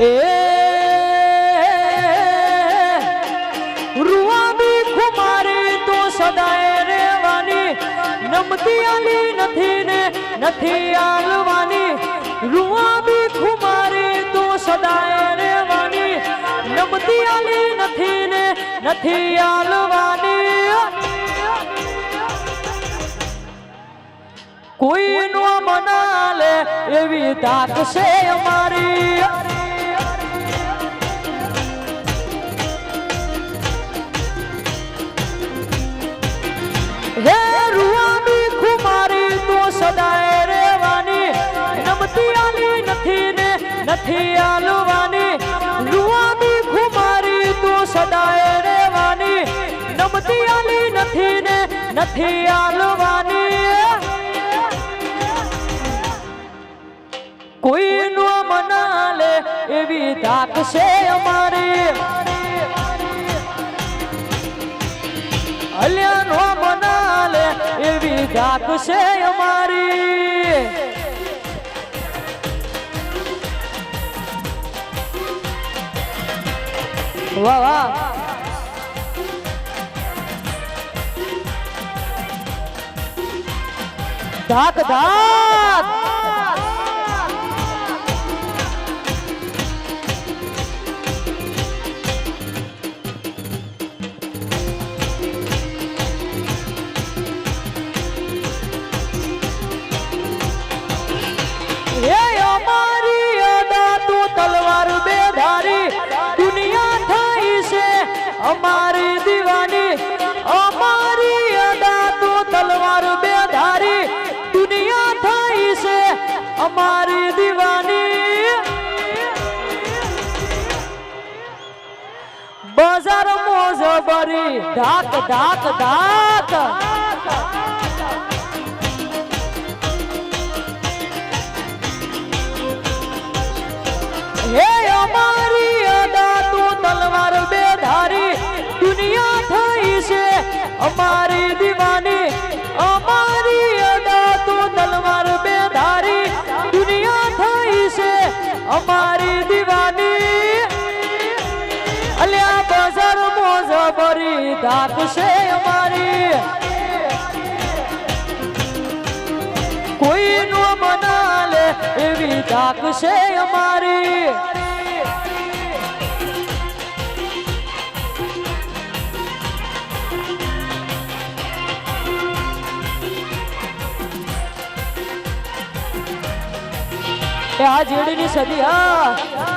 એ રૂવાબી ખુમારી તો સદાય રેવાની નમતી આલી નથી ને નથી આલવાની. રૂવાબી ખુમારી તો સદાય રેવાની નમતી આલી નથી ને નથી આલવાની. કોઈ નો મનાલે એવી તાક છે અમારી. નથી આલવાની રૂવાની ખુમારી તો સદાય રેવાની નમતી આલી નથી ને નથી આલવાની. કોઈ નો મનાલે એવી તાક છે અમારી. અલ્યા નો મનાલે એવી તાક છે અમારી. વાહ વાહ. ધાક ધાક. અમારી દીવાની બજાર મોજ ભરી ધાક ધાક ધાક. હે અમારી અદા તું તલવાર બેધારી, દુનિયા થઈ છે અમારી ભરી ધાક છે અમારી. કોઈ નો મનાલે એવી તાક છે અમારી. આ જેડીની સદી, હા.